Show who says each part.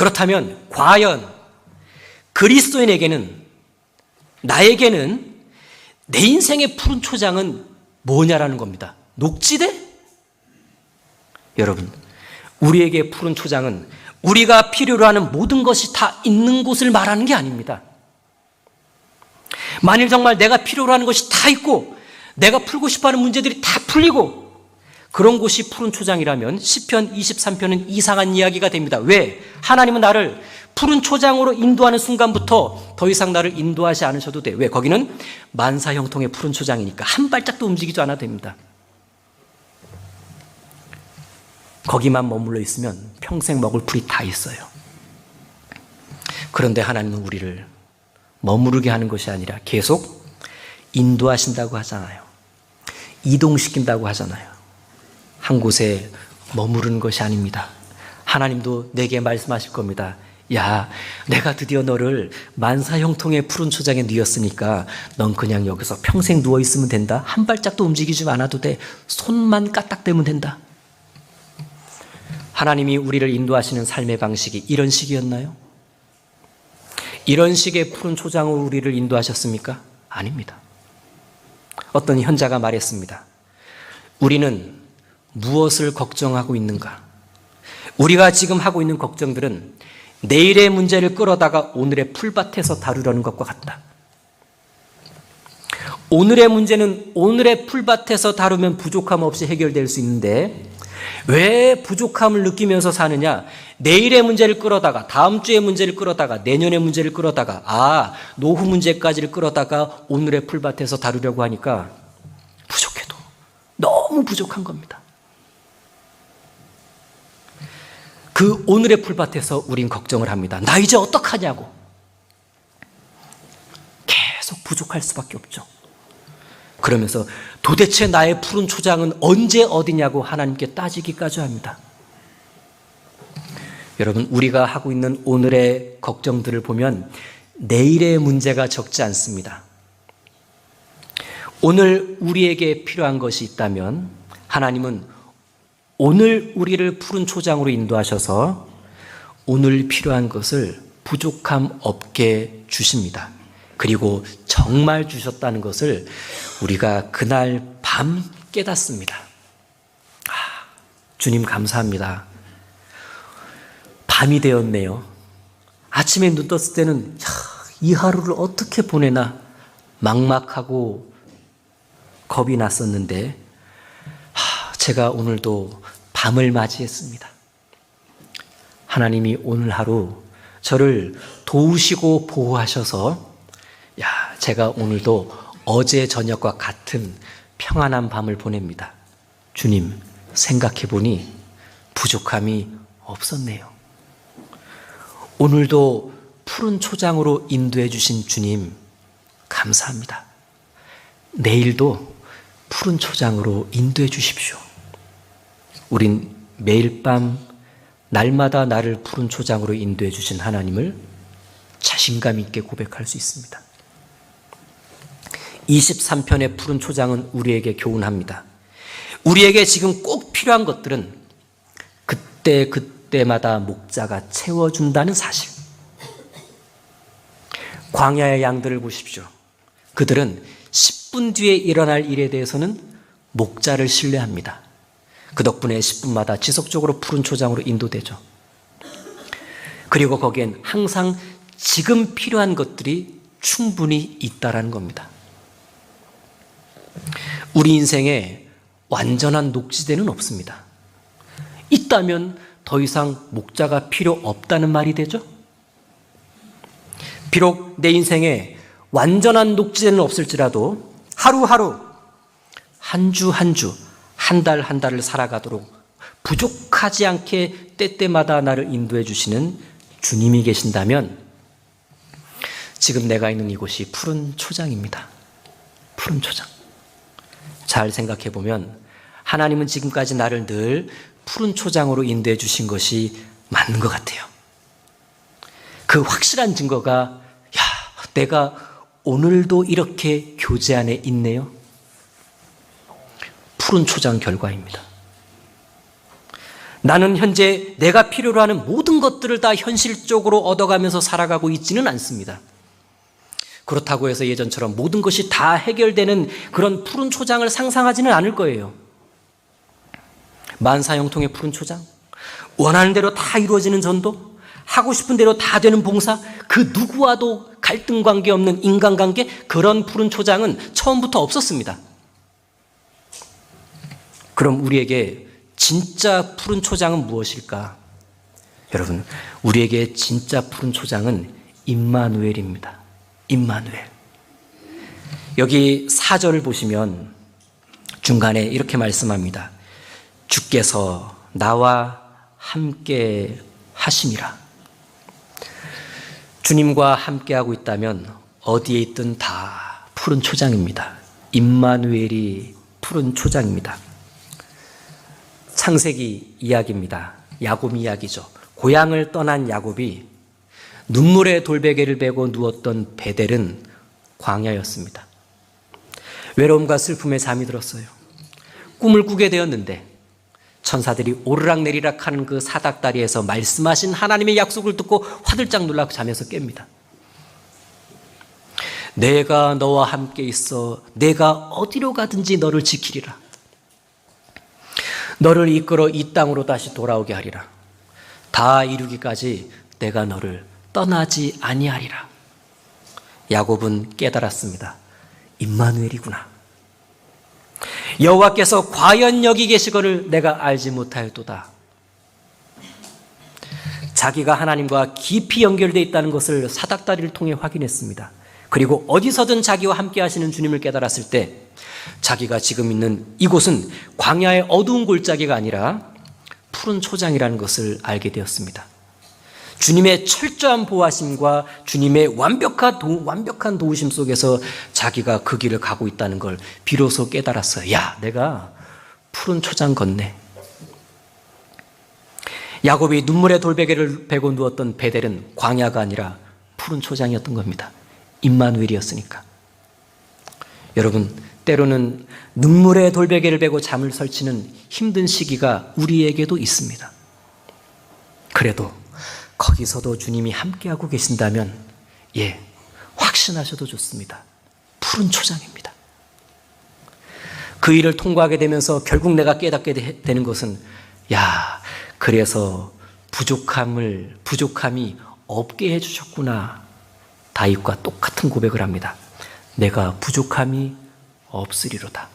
Speaker 1: 그렇다면 과연 그리스도인에게는 나에게는 내 인생의 푸른 초장은 뭐냐라는 겁니다. 녹지대? 여러분, 우리에게 푸른 초장은 우리가 필요로 하는 모든 것이 다 있는 곳을 말하는 게 아닙니다. 만일 정말 내가 필요로 하는 것이 다 있고 내가 풀고 싶어 하는 문제들이 다 풀리고 그런 곳이 푸른 초장이라면 10편 23편은 이상한 이야기가 됩니다. 왜? 하나님은 나를 푸른 초장으로 인도하는 순간부터 더 이상 나를 인도하지 않으셔도 돼. 왜? 거기는 만사 형통의 푸른 초장이니까 한 발짝도 움직이지 않아도 됩니다. 거기만 머물러 있으면 평생 먹을 풀이 다 있어요. 그런데 하나님은 우리를 머무르게 하는 것이 아니라 계속 인도하신다고 하잖아요. 이동시킨다고 하잖아요. 한 곳에 머무르는 것이 아닙니다. 하나님도 내게 말씀하실 겁니다. 야, 내가 드디어 너를 만사 형통의 푸른 초장에 누였으니까 넌 그냥 여기서 평생 누워 있으면 된다. 한 발짝도 움직이지 않아도 돼. 손만 까딱대면 된다. 하나님이 우리를 인도하시는 삶의 방식이 이런 식이었나요? 이런 식의 푸른 초장으로 우리를 인도하셨습니까? 아닙니다. 어떤 현자가 말했습니다. 우리는 무엇을 걱정하고 있는가? 우리가 지금 하고 있는 걱정들은 내일의 문제를 끌어다가 오늘의 풀밭에서 다루려는 것과 같다. 오늘의 문제는 오늘의 풀밭에서 다루면 부족함 없이 해결될 수 있는데 왜 부족함을 느끼면서 사느냐? 내일의 문제를 끌어다가 다음 주의 문제를 끌어다가 내년의 문제를 끌어다가 아 노후 문제까지를 끌어다가 오늘의 풀밭에서 다루려고 하니까 부족해도 너무 부족한 겁니다. 그 오늘의 풀밭에서 우린 걱정을 합니다. 나 이제 어떡하냐고. 계속 부족할 수밖에 없죠. 그러면서 도대체 나의 푸른 초장은 언제 어디냐고 하나님께 따지기까지 합니다. 여러분, 우리가 하고 있는 오늘의 걱정들을 보면 내일의 문제가 적지 않습니다. 오늘 우리에게 필요한 것이 있다면 하나님은 오늘 우리를 푸른 초장으로 인도하셔서 오늘 필요한 것을 부족함 없게 주십니다. 그리고 정말 주셨다는 것을 우리가 그날 밤 깨닫습니다. 아, 주님 감사합니다. 밤이 되었네요. 아침에 눈 떴을 때는 야, 이 하루를 어떻게 보내나 막막하고 겁이 났었는데 하, 제가 오늘도 밤을 맞이했습니다. 하나님이 오늘 하루 저를 도우시고 보호하셔서 야, 제가 오늘도 어제 저녁과 같은 평안한 밤을 보냅니다. 주님, 생각해 보니 부족함이 없었네요. 오늘도 푸른 초장으로 인도해 주신 주님, 감사합니다. 내일도 푸른 초장으로 인도해 주십시오. 우린 매일 밤 날마다 나를 푸른 초장으로 인도해 주신 하나님을 자신감 있게 고백할 수 있습니다. 23편의 푸른 초장은 우리에게 교훈합니다. 우리에게 지금 꼭 필요한 것들은 그때 그때마다 목자가 채워준다는 사실. 광야의 양들을 보십시오. 그들은 10분 뒤에 일어날 일에 대해서는 목자를 신뢰합니다. 그 덕분에 10분마다 지속적으로 푸른 초장으로 인도되죠. 그리고 거기엔 항상 지금 필요한 것들이 충분히 있다라는 겁니다. 우리 인생에 완전한 녹지대는 없습니다. 있다면 더 이상 목자가 필요 없다는 말이 되죠? 비록 내 인생에 완전한 녹지대는 없을지라도 하루하루, 한 주 한 주, 한 달 한 달을 살아가도록 부족하지 않게 때때마다 나를 인도해 주시는 주님이 계신다면 지금 내가 있는 이곳이 푸른 초장입니다. 푸른 초장. 잘 생각해 보면 하나님은 지금까지 나를 늘 푸른 초장으로 인도해 주신 것이 맞는 것 같아요. 그 확실한 증거가 야, 내가 오늘도 이렇게 교제 안에 있네요. 푸른 초장 결과입니다. 나는 현재 내가 필요로 하는 모든 것들을 다 현실적으로 얻어가면서 살아가고 있지는 않습니다. 그렇다고 해서 예전처럼 모든 것이 다 해결되는 그런 푸른 초장을 상상하지는 않을 거예요. 만사형통의 푸른 초장, 원하는 대로 다 이루어지는 전도, 하고 싶은 대로 다 되는 봉사, 그 누구와도 갈등 관계 없는 인간 관계, 그런 푸른 초장은 처음부터 없었습니다. 그럼 우리에게 진짜 푸른 초장은 무엇일까? 여러분, 우리에게 진짜 푸른 초장은 임마누엘입니다. 임마누엘. 여기 4절을 보시면 중간에 이렇게 말씀합니다. 주께서 나와 함께 하심이라. 주님과 함께하고 있다면 어디에 있든 다 푸른 초장입니다. 임마누엘이 푸른 초장입니다. 창세기 이야기입니다. 야곱 이야기죠. 고향을 떠난 야곱이 눈물의 돌베개를 베고 누웠던 베델은 광야였습니다. 외로움과 슬픔에 잠이 들었어요. 꿈을 꾸게 되었는데 천사들이 오르락 내리락 하는 그 사닥다리에서 말씀하신 하나님의 약속을 듣고 화들짝 놀라 잠에서 깹니다. 내가 너와 함께 있어 내가 어디로 가든지 너를 지키리라. 너를 이끌어 이 땅으로 다시 돌아오게 하리라. 다 이루기까지 내가 너를 떠나지 아니하리라. 야곱은 깨달았습니다. 임마누엘이구나. 여호와께서 과연 여기 계시거를 내가 알지 못하였도다. 자기가 하나님과 깊이 연결되어 있다는 것을 사닥다리를 통해 확인했습니다. 그리고 어디서든 자기와 함께 하시는 주님을 깨달았을 때 자기가 지금 있는 이곳은 광야의 어두운 골짜기가 아니라 푸른 초장이라는 것을 알게 되었습니다. 주님의 철저한 보호하심과 주님의 완벽한, 도, 완벽한 도우심 속에서 자기가 그 길을 가고 있다는 걸 비로소 깨달았어요. 야, 내가 푸른 초장 걷네. 야곱이 눈물의 돌베개를 베고 누웠던 베델은 광야가 아니라 푸른 초장이었던 겁니다. 임마누엘이었으니까. 여러분, 때로는 눈물의 돌베개를 베고 잠을 설치는 힘든 시기가 우리에게도 있습니다. 그래도 거기서도 주님이 함께하고 계신다면, 예, 확신하셔도 좋습니다. 푸른 초장입니다. 그 일을 통과하게 되면서 결국 내가 깨닫게 되는 것은, 야, 그래서 부족함을, 부족함이 없게 해주셨구나. 다윗과 똑같은 고백을 합니다. 내가 부족함이 없으리로다.